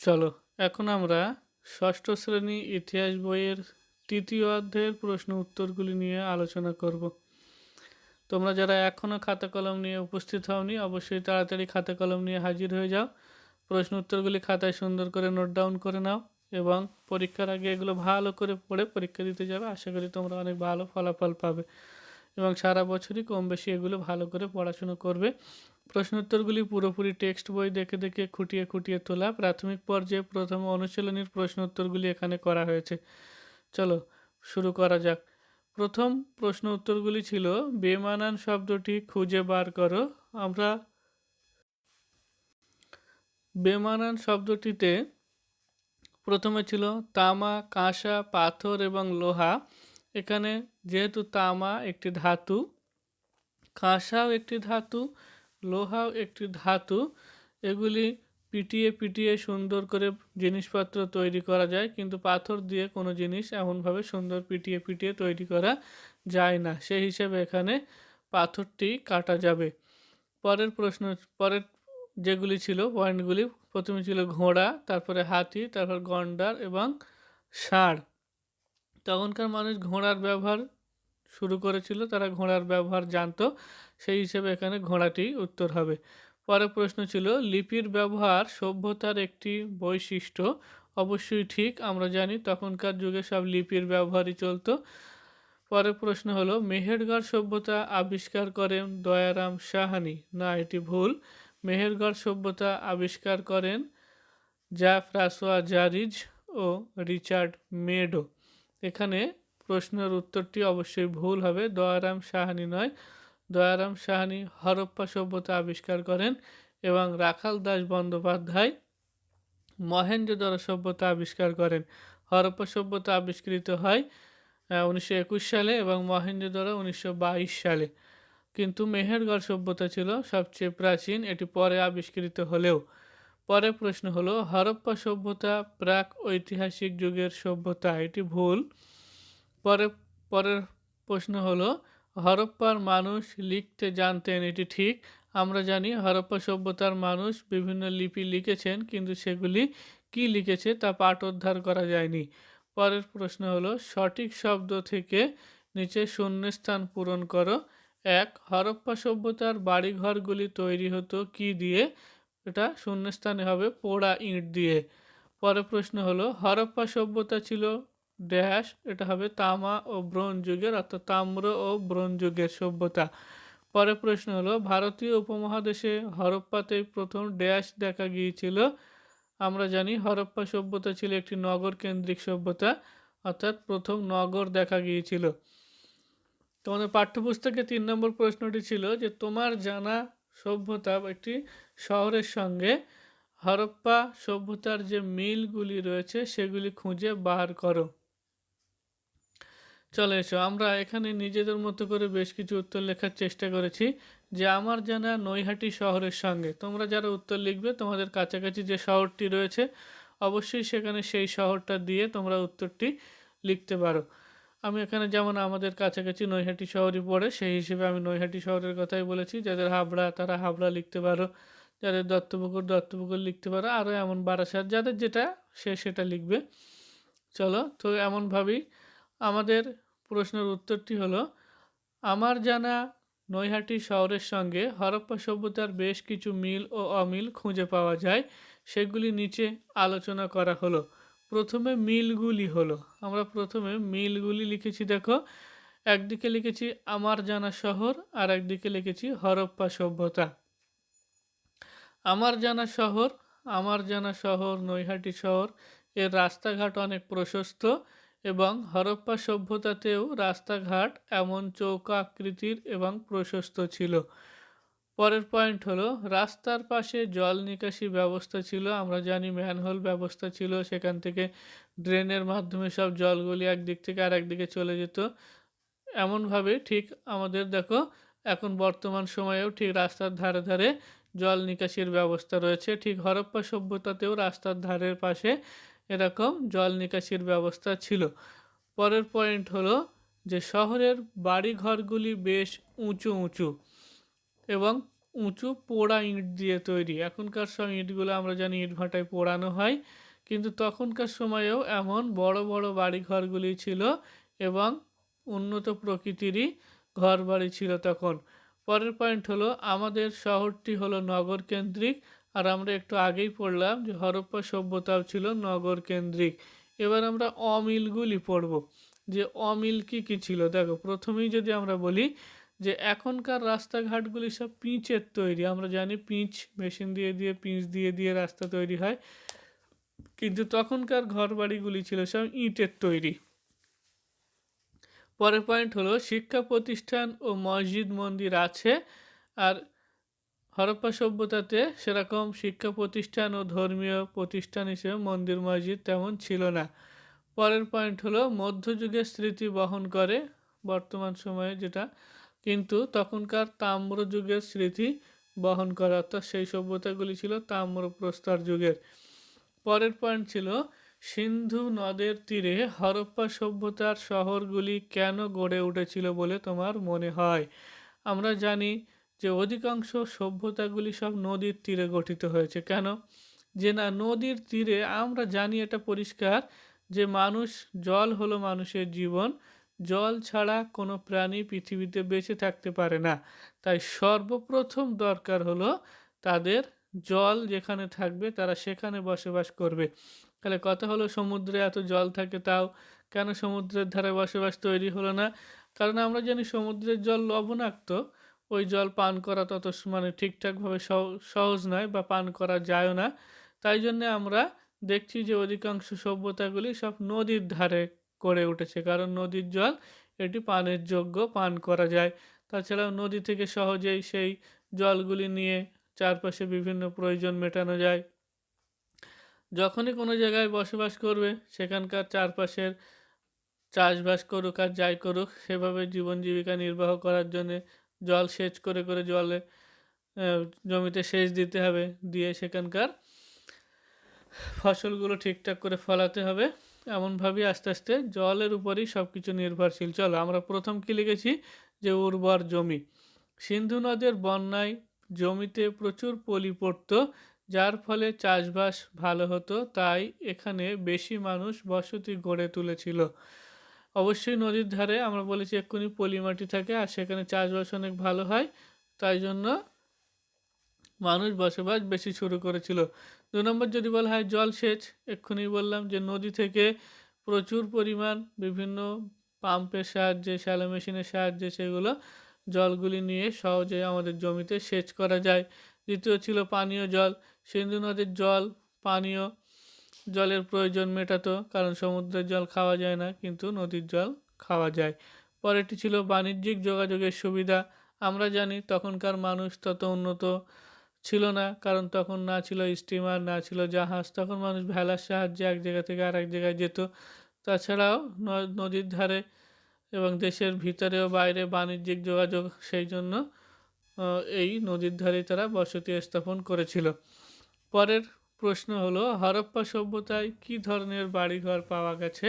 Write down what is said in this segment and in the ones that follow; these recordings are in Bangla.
চলো, এখন আমরা ষষ্ঠ শ্রেণি ইতিহাস বইয়ের তৃতীয় অধ্যায়ের প্রশ্ন উত্তরগুলি নিয়ে আলোচনা করব। তোমরা যারা এখনও খাতা কলম নিয়ে উপস্থিত হওনি, অবশ্যই তাড়াতাড়ি খাতা কলম নিয়ে হাজির হয়ে যাও। প্রশ্ন উত্তরগুলি খাতায় সুন্দর করে নোট ডাউন করে নাও এবং পরীক্ষার আগে এগুলো ভালো করে পড়ে পরীক্ষা দিতে যাবে। আশা করি তোমরা অনেক ভালো ফলাফল পাবে। এবং সারা বছরই কম বেশি এগুলো ভালো করে পড়াশুনো করবে। প্রশ্নোত্তরগুলি পুরোপুরি টেক্সট বই দেখে দেখে খুঁটিয়ে খুঁটিয়ে তোলা। প্রাথমিক পর্যায়ে প্রথম অনুশীলনীর প্রশ্নোত্তরগুলি এখানে করা হয়েছে। চলো শুরু করা যাক। প্রথম প্রশ্ন উত্তরগুলি ছিল, বেমানান শব্দটি খুঁজে বার করো। আমরা বেমানান শব্দটিতে প্রথমে ছিল তামা, কাঁসা, পাথর এবং লোহা। এখানে যেহেতু তামা একটি ধাতু, কাঁসাও একটি ধাতু, লোহাও একটি ধাতু, এগুলি পিটিয়ে পিটিয়ে সুন্দর করে জিনিসপত্র তৈরি করা যায়, কিন্তু পাথর দিয়ে কোনো জিনিস এমনভাবে সুন্দর পিটিয়ে পিটিয়ে তৈরি করা যায় না। সেই হিসেবে এখানে পাথরটি কাটা যাবে। পরের প্রশ্ন, পরের যেগুলি ছিল পয়েন্টগুলি, প্রথমে ছিল ঘোড়া, তারপরে হাতি, তারপর গন্ডার এবং ষাঁড়। তখনকার মানুষ ঘোড়ার ব্যবহার শুরু করেছিল, তারা ঘোড়ার ব্যবহার জানতো। সেই হিসেবে এখানে ঘোড়াটি উত্তর হবে। পরের প্রশ্ন ছিল, লিপির ব্যবহার সভ্যতার একটি বৈশিষ্ট্য? অবশ্যই ঠিক, আমরা জানি তখনকার যুগে সব লিপির ব্যবহারই চলতো। পরের প্রশ্ন হলো, মেহেরগড় সভ্যতা আবিষ্কার করেন দয়ারাম সাহানি? না, এটি ভুল। মেহেরগড় সভ্যতা আবিষ্কার করেন জা ফ্রাসোয়া জারিজ ও রিচার্ড মেডো। এখানে প্রশ্নের উত্তরটি অবশ্যই ভুল হবে। দয়ারাম সাহানি নয়। দয়ারাম সাহানি হরপ্পা সভ্যতা আবিষ্কার করেন এবং রাখাল দাস বন্দ্যোপাধ্যায় মহেন্দ্রধর সভ্যতা আবিষ্কার করেন। হরপ্পা সভ্যতা আবিষ্কৃত হয় উনিশশো একুশ সালে এবং মহেন্দ্রধর উনিশশো বাইশ সালে। কিন্তু মেহেরগড় সভ্যতা ছিল সবচেয়ে প্রাচীন, এটি পরে আবিষ্কৃত হলেও। পরের প্রশ্ন হলো, হরপ্পা সভ্যতা প্রাক ঐতিহাসিক যুগের সভ্যতা, এটি ভুল। পরে, পরের প্রশ্ন হলো, হরপ্পার মানুষ লিখতে জানতেন, এটি ঠিক। আমরা জানি হরপ্পা সভ্যতার মানুষ বিভিন্ন লিপি লিখেছেন, কিন্তু সেগুলি কি লিখেছে তা পাঠ উদ্ধার করা যায়নি। পরের প্রশ্ন হলো, সঠিক শব্দ থেকে নিচে শূন্যস্থান পূরণ করো। এক, হরপ্পা সভ্যতার বাড়িঘরগুলি তৈরি হতো কি দিয়ে? এটা শূন্যস্থানে হবে পোড়া ইঁট দিয়ে। পরের প্রশ্ন হলো, হরপ্পা সভ্যতা ছিল ড্যাশ, এটা হবে তামা ও ব্রোঞ্জ যুগের, অর্থাৎ তাম্র ও ব্রোঞ্জ যুগের সভ্যতা। পরের প্রশ্ন হলো, ভারতীয় উপমহাদেশে হরপ্পাতেই প্রথম ড্যাশ দেখা গিয়েছিল। আমরা জানি হরপ্পা সভ্যতা ছিল একটি নগর কেন্দ্রিক সভ্যতা, অর্থাৎ প্রথম নগর দেখা গিয়েছিল। তোমাদের পাঠ্যপুস্তকে তিন নম্বর প্রশ্নটি ছিল যে, তোমার জানা সভ্যতা একটি শহরের সঙ্গে হরপ্পা সভ্যতার যে মিলগুলি রয়েছে, সেগুলি খুঁজে বার করো। চলে এসো। আমরা এখানে নিজেদের মতো করে বেশ কিছু উত্তর লেখার চেষ্টা করেছি যে আমার জানা নৈহাটি শহরের সঙ্গে। তোমরা যারা উত্তর লিখবে, তোমাদের কাছাকাছি যে শহরটি রয়েছে, অবশ্যই সেখানে সেই শহরটা দিয়ে তোমরা উত্তরটি লিখতে পারো। আমি এখানে যেমন আমাদের কাছাকাছি নৈহাটি শহরই পড়ে, সেই হিসেবে আমি নৈহাটি শহরের কথাই বলেছি। যাদের হাবড়া, তারা হাবড়া লিখতে পারো। যাদের দত্তপুকুর দত্তপুকুর লিখতে পারো। আরও এমন বারাসাত, যাদের যেটা, সে সেটা লিখবে। চলো, তো এমনভাবেই আমাদের প্রশ্নের উত্তরটি হলো, আমার জানা নৈহাটি শহরের সঙ্গে হরপ্পা সভ্যতার বেশ কিছু মিল ও অমিল খুঁজে পাওয়া যায়। সেগুলি নিচে আলোচনা করা হলো। প্রথমে মিলগুলি হলো। আমরা প্রথমে মিলগুলি লিখেছি, দেখো। একদিকে লিখেছি আমার জানা শহর, আর একদিকে লিখেছি হরপ্পা সভ্যতা। আমার জানা শহর, আমার জানা শহর নৈহাটি শহর, এর রাস্তাঘাট অনেক প্রশস্ত এবং হরপ্পা সভ্যতাতেও রাস্তাঘাট এমন চৌকা আকৃতির এবং প্রশস্ত ছিল। পরের পয়েন্ট হলো, রাস্তার পাশে জল নিকাশি ব্যবস্থা ছিল, আমরা জানি ম্যানহোল ব্যবস্থা ছিল, সেখান থেকে ড্রেনের মাধ্যমে সব জলগুলি একদিক থেকে আর একদিকে চলে যেত। এমনভাবে ঠিক আমাদের, দেখো, এখন বর্তমান সময়েও ঠিক রাস্তার ধারে ধারে জল নিকাশির ব্যবস্থা রয়েছে। ঠিক হরপ্পা সভ্যতাতেও রাস্তার ধারের পাশে এরকম জল নিকাশির ব্যবস্থা ছিল। পরের পয়েন্ট হলো যে শহরের বাড়ি ঘরগুলি বেশ উঁচু উঁচু। এবং উঁচু পোড়া ইট দিয়ে তৈরি। এখনকার সব ইটগুলো আমরা জানি ইট ভাটায় পোড়ানো হয়, কিন্তু তখনকার সময়েও এমন বড় বড় বাড়ি ঘরগুলি ছিল এবং উন্নত প্রকৃতিরই ঘর বাড়ি ছিল তখন। পরের পয়েন্ট হলো, আমাদের শহরটি হলো নগর কেন্দ্রিক আর আমরা একটু আগেই পড়লাম যে হরপ্পা সভ্যতাও ছিল নগর কেন্দ্রিক এবার আমরা অমিলগুলি পড়ব। যে অমিল কী কী ছিল? দেখো, প্রথমেই যদি আমরা বলি যে এখনকার রাস্তাঘাটগুলি সব পিঁচের তৈরি। আমরা জানি পিঁচ মেশিন দিয়ে দিয়ে, পিচ দিয়ে দিয়ে রাস্তা তৈরি হয়। কিন্তু তখনকার ঘর বাড়িগুলি ছিল সব ইটের তৈরি। পরের পয়েন্ট হলো শিক্ষা প্রতিষ্ঠান ও মসজিদ মন্দির আছে আর হরপ্পা সভ্যতাতে সেরকম শিক্ষা প্রতিষ্ঠান ও ধর্মীয় প্রতিষ্ঠান হিসেবে মন্দির মসজিদ তেমন ছিল না। পরের পয়েন্ট হলো মধ্যযুগের স্মৃতি বহন করে। বর্তমান সময়ে যেটা কিন্তু তখনকার তাম্র যুগের স্মৃতি বহন করে, অর্থাৎ সেই সভ্যতাগুলি ছিল তাম্র প্রস্তর যুগের। পরের পয়েন্ট ছিল, সিন্ধু নদের তীরে হরপ্পা সভ্যতার শহরগুলি কেন গড়ে উঠেছিল বলে তোমার মনে হয়? আমরা জানি যে অধিকাংশ সভ্যতাগুলি সব নদীর তীরে গঠিত হয়েছে। কেন? যে না, নদীর তীরে আমরা জানি এটা পরিষ্কার যে মানুষ, জল হলো মানুষের জীবন জল ছাড়া কোনো প্রাণী পৃথিবীতে বেঁচে থাকতে পারে না। তাই সর্বপ্রথম দরকার হলো তাদের জল যেখানে থাকবে তারা সেখানে বসবাস করবে। তাহলে কথা হলো, সমুদ্রে এত জল থাকে তাও কেন সমুদ্রের ধারে বসবাস তৈরি হলো না? কারণ আমরা জানি সমুদ্রের জল লবণাক্ত, ওই জল পান করা তত মানে ঠিকঠাকভাবে সহ- সহজ নয় বা পান করা যায়ও না। তাই জন্যে আমরা দেখছি যে অধিকাংশ সভ্যতাগুলি সব নদীর ধারে গড়ে উঠেছে। কারণ নদীর জল, এটি পানের যোগ্য পান করা যায়। তাছাড়াও নদী থেকে সহজেই সেই জলগুলি নিয়ে চারপাশে বিভিন্ন প্রয়োজন মেটানো যায়। যখনই কোনো জায়গায় বসবাস করবে, সেখানকার চারপাশের চাষবাস করুক আর যাই করুক, সেভাবে জীবন জীবিকা নির্বাহ করার জন্যে জল সেচ করে করে জলে জমিতে সেচ দিতে হবে। দিয়ে সেখানকার ফসলগুলো ঠিকঠাক করে ফলাতে হবে। এমনভাবেই আস্তে আস্তে জলের উপরই সব কিছু নির্ভরশীল। চলো, আমরা প্রথম কি লিখেছি? যে উর্বর জমি। সিন্ধু নদের বন্যায় জমিতে প্রচুর পলি পড়তো যার ফলে চাষবাস ভালো হতো, তাই এখানে বেশি মানুষ বসতি গড়ে তুলেছিল। অবশ্যই নদীর ধারে আমরা বলেছি এক্ষুনি পলি মাটি থাকে, আর সেখানে চাষবাস অনেক ভালো হয়, তাই জন্য মানুষ বসবাস বেশি শুরু করেছিল। দু নম্বর যদি বলা হয় জলসেচ এক্ষুনি বললাম যে নদী থেকে প্রচুর পরিমাণ বিভিন্ন পাম্পের সাহায্যে, শ্যালো মেশিনের সাহায্যে সেগুলো জলগুলি নিয়ে সহজে আমাদের জমিতে সেচ করা যায়। দ্বিতীয় ছিল পানীয় জল। সিন্ধু নদীর জল, পানীয় জলের প্রয়োজন মেটাতো, কারণ সমুদ্রের জল খাওয়া যায় না, কিন্তু নদীর জল খাওয়া যায়। পরেরটি ছিল বাণিজ্যিক যোগাযোগের সুবিধা। আমরা জানি তখনকার মানুষ তত উন্নত ছিল না, কারণ তখন না ছিল স্টিমার না ছিল জাহাজ, তখন মানুষ ভেলার সাহায্যে এক জায়গা থেকে আরেক জায়গায় যেত। তাছাড়াও নদীর ধারে এবং দেশের ভিতরে ও বাইরে বাণিজ্যিক যোগাযোগ, সেই জন্য এই নদীর ধারে তারা বসতি স্থাপন করেছিল। পরের প্রশ্ন হলো, হরপ্পা সভ্যতায় কী ধরনের বাড়িঘর পাওয়া গেছে?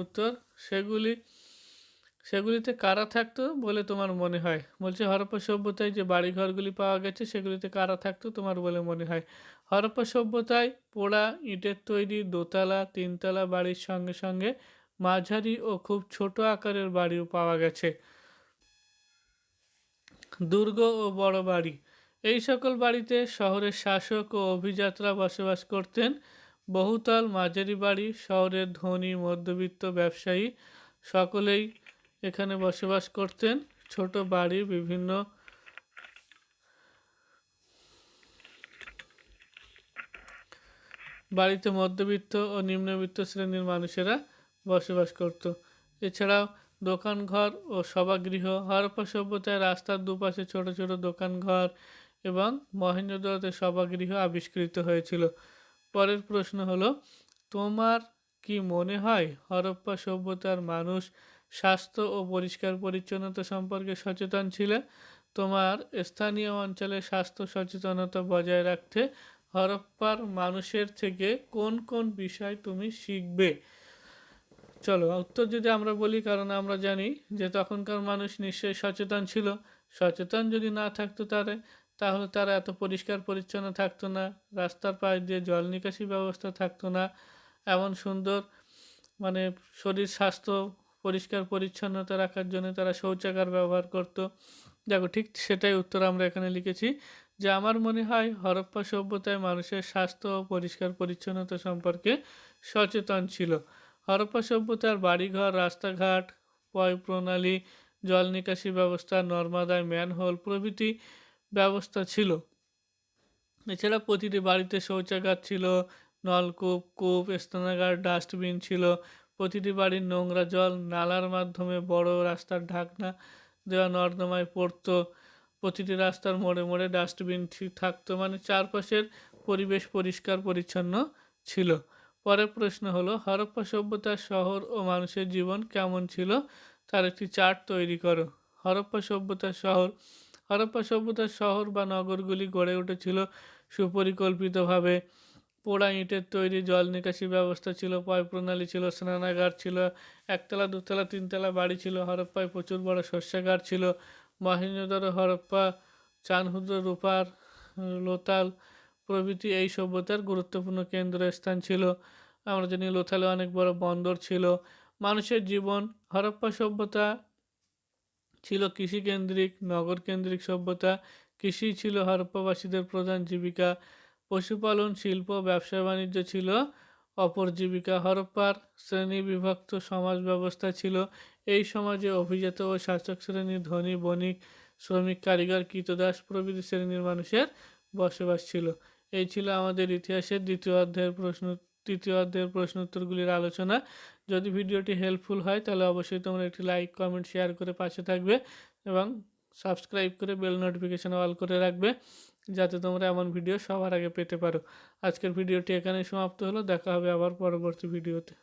উত্তর, সেগুলি সেগুলিতে কারা থাকতো বলে তোমার মনে হয়? বলছে, হরপ্পা সভ্যতায় যে বাড়িঘরগুলি পাওয়া গেছে, সেগুলিতে কারা থাকতো তোমার বলে মনে হয়? হরপ্পা সভ্যতায় পোড়া, ইটের তৈরি, দোতলা, তিনতলা বাড়ির সঙ্গে সঙ্গে মাঝারি ও খুব ছোট আকারের বাড়িও পাওয়া গেছে। দুর্গ ও বড় বাড়ি। এই সকল বাড়িতে শহরের শাসক ও অভিযাত্রা বসবাস করতেন। বহুতল মাঝারি বাড়ি, শহরের ধনী, মধ্যবিত্ত ব্যবসায়ী, সকলেই এখানে বসবাস করতেন ছোট বাড়ি বিভিন্ন বাড়িতে মধ্যবিত্ত ও নিম্নবিত্ত শ্রেণির মানুষেরা বসবাস করত। এছাড়াও দোকানঘর ও সভাগৃহ, হরপ্পা সভ্যতায় রাস্তার দুপাশে ছোট ছোট দোকানঘর এবং মহেন্দ্রদতে সভাগৃহ আবিষ্কৃত হয়েছিল। পরের প্রশ্ন হলো, তোমার কি মনে হয় হরপ্পা সভ্যতার মানুষ স্বাস্থ্য ও পরিষ্কার পরিচ্ছন্নতা সম্পর্কে সচেতন ছিলে। তোমার স্থানীয় অঞ্চলে স্বাস্থ্য সচেতনতা বজায় রাখতে হরপ্পার মানুষের থেকে কোন কোন বিষয় তুমি শিখবে? চলো, উত্তর যদি আমরা বলি, কারণ আমরা জানি যে তখনকার মানুষ নিশ্চয়ই সচেতন ছিল। সচেতন যদি না থাকতো তারে, তাহলে তারা এত পরিষ্কার পরিচ্ছন্ন থাকতো না, রাস্তার পাশ দিয়ে জল নিকাশি ব্যবস্থা থাকতো না। এমন সুন্দর মানে শরীর স্বাস্থ্য পরিষ্কার, পরিচ্ছন্নতা রাখার জন্য তারা শৌচাগার ব্যবহার করত। দেখো, ঠিক সেটাই উত্তর আমরা এখানে লিখেছি যে আমার মনে হয় হরপ্পা সভ্যতায় মানুষের স্বাস্থ্য ও পরিষ্কার, পরিচ্ছন্নতা সম্পর্কে সচেতন ছিল। হরপ্পা সভ্যতার বাড়িঘর, রাস্তাঘাট, পয় প্রণালী, জল নিকাশি ব্যবস্থা, নর্মাদায় ম্যানহোল প্রভৃতি ব্যবস্থা ছিল। এছাড়া প্রতিটি বাড়িতে শৌচাগার ছিল, নলকূপ, কূপ, স্নানাগার, ডাস্টবিন ছিল প্রতিটি বাড়ির নোংরা জল নালার মাধ্যমে বড় রাস্তার ঢাকনা দেওয়া নর্দমায় পড়তো। প্রতিটি রাস্তার মোড়ে মোড়ে ডাস্টবিন ঠিক থাকতো মানে চারপাশের পরিবেশ পরিষ্কার পরিচ্ছন্ন ছিল। পরের প্রশ্ন হলো, হরপ্পা সভ্যতার শহর ও মানুষের জীবন কেমন ছিল? তার একটি চার্ট তৈরি করো। হরপ্পা সভ্যতার শহর, হরপ্পা সভ্যতার শহর বা নগরগুলি গড়ে উঠেছিল সুপরিকল্পিতভাবে। পোড়া ইঁটের তৈরি জল নিকাশি ব্যবস্থা ছিল পয় প্রণালী ছিল, স্নানাগার ছিল, একতলা, দুতলা, তিনতলা বাড়ি ছিল, হরপ্পায় প্রচুর বড় শস্যাগার ছিল মহেঞ্জোদারো হরপ্পা চানহুদ্র রূপার, লোতাল প্রভৃতি এই সভ্যতার গুরুত্বপূর্ণ কেন্দ্রস্থান ছিল। আমরা জানি লোথালে অনেক বড় বন্দর ছিল। মানুষের জীবন, হরপ্পা সভ্যতা ছিল কৃষিকেন্দ্রিক, নগরকেন্দ্রিক সভ্যতা। কৃষি ছিল হরপ্পাবাসীদের প্রধান জীবিকা। পশুপালন, শিল্প, ব্যবসা বাণিজ্য ছিল। অপর জীবিকা হরপ্পার শ্রেণি বিভক্ত সমাজ ব্যবস্থা ছিল। এই সমাজে অভিজাত ও শাসক শ্রেণির ধনী, বণিক, শ্রমিক, কারিগর কৃতদাস প্রভৃতি শ্রেণির মানুষের বসবাস ছিল। এই ছিল আমাদের ইতিহাসের দ্বিতীয় অধ্যায়ের প্রশ্ন, তৃতীয় অধ্যায়ের প্রশ্ন উত্তরগুলির আলোচনা। যদি ভিডিওটি হেল্পফুল হয়, তাহলে অবশ্যই তোমরা একটি লাইক কমেন্ট শেয়ার করে পাশে থাকবে এবং সাবস্ক্রাইব করে বেল নোটিফিকেশন অল করে রাখবে। যাতে তোমরা এমন ভিডিও সবার আগে পেতে পারো। আজকের ভিডিওটি এখানেই সমাপ্ত হলো। দেখা হবে আবার পরবর্তী ভিডিওতে।